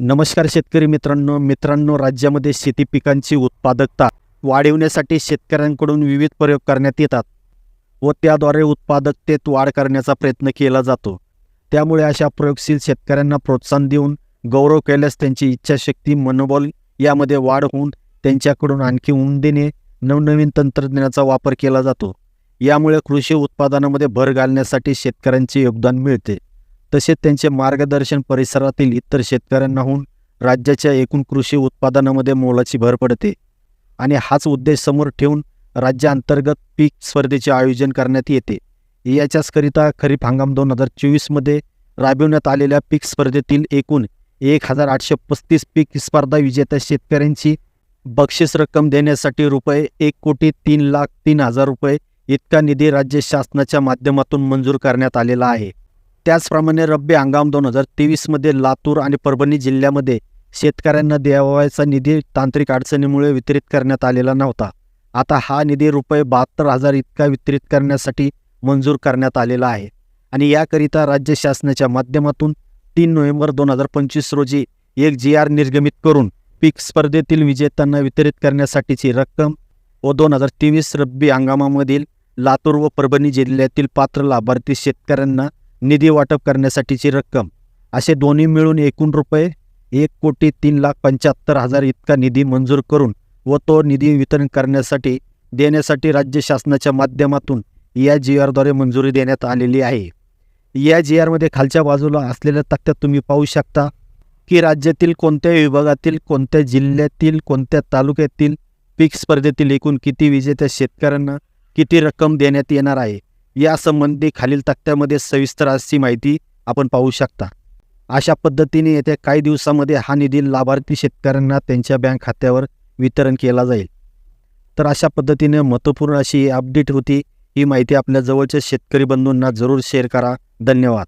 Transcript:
नमस्कार शेतकरी मित्रांनो. मित्रांनो राज्यामध्ये शेती पिकांची उत्पादकता वाढविण्यासाठी शेतकऱ्यांकडून विविध प्रयोग करण्यात येतात व त्याद्वारे उत्पादकतेत वाढ करण्याचा प्रयत्न केला जातो. त्यामुळे अशा प्रयोगशील शेतकऱ्यांना प्रोत्साहन देऊन गौरव केल्यास त्यांची इच्छाशक्ती मनोबल यामध्ये वाढ होऊन त्यांच्याकडून आणखी उमदेने नवनवीन तंत्रज्ञानाचा वापर केला जातो. यामुळे कृषी उत्पादनामध्ये भर घालण्यासाठी शेतकऱ्यांचे योगदान मिळते. तसेच त्यांचे मार्गदर्शन परिसरातील इतर शेतकऱ्यांनाहून राज्याच्या एकूण कृषी उत्पादनामध्ये मोलाची भर पडते. आणि हाच उद्देश समोर ठेवून राज्याअंतर्गत पीक स्पर्धेचे आयोजन करण्यात येते. याच्याचकरिता खरीप हंगाम दोन हजार चोवीसमध्ये राबविण्यात आलेल्या पीक स्पर्धेतील एकूण एक हजार आठशे पस्तीस पीक स्पर्धा विजेत्या शेतकऱ्यांची बक्षीस रक्कम देण्यासाठी रुपये एक कोटी तीन लाख तीन हजार रुपये इतका निधी राज्य शासनाच्या माध्यमातून मंजूर करण्यात आलेला आहे. त्याचप्रमाणे रब्बी हंगाम दोन हजार तेवीसमध्ये लातूर आणि परभणी जिल्ह्यामध्ये शेतकऱ्यांना द्यावयाचा निधी तांत्रिक अडचणीमुळे वितरित करण्यात आलेला नव्हता. आता हा निधी रुपये बहात्तर हजार इतका वितरित करण्यासाठी मंजूर करण्यात आलेला आहे. आणि याकरिता राज्य शासनाच्या माध्यमातून तीन नोव्हेंबर दोन हजार पंचवीस रोजी एक जी आर निर्गमित करून पीक स्पर्धेतील विजेत्यांना वितरित करण्यासाठीची रक्कम व दोन हजार तेवीस रब्बी हंगामामधील लातूर व परभणी जिल्ह्यातील पात्र लाभार्थी शेतकऱ्यांना निधी वाटप करण्यासाठीची रक्कम. असे दोन्ही मिळून एकूण रुपये एक कोटी तीन लाख पंच्याहत्तर हजार इतका निधी मंजूर करून व तो निधी वितरण करण्यासाठी देण्यासाठी राज्य शासनाच्या माध्यमातून या जी आरद्वारे मंजुरी देण्यात आलेली आहे. या जी आरमध्ये खालच्या बाजूला असलेल्या तक्त्यात तुम्ही पाहू शकता की राज्यातील कोणत्या विभागातील कोणत्या जिल्ह्यातील कोणत्या तालुक्यातील पीक स्पर्धेतील एकूण किती विजेत्या शेतकऱ्यांना किती रक्कम देण्यात येणार आहे. यासंबंधी खालील तक्त्यामध्ये सविस्तर अशी माहिती आपण पाहू शकता. अशा पद्धतीने येत्या काही दिवसामध्ये हा निधी लाभार्थी शेतकऱ्यांना त्यांच्या बँक खात्यावर वितरण केला जाईल. तर अशा पद्धतीने महत्त्वपूर्ण अशी अपडेट होती. ही माहिती आपल्या जवळच्या शेतकरी बंधूंना जरूर शेअर करा. धन्यवाद.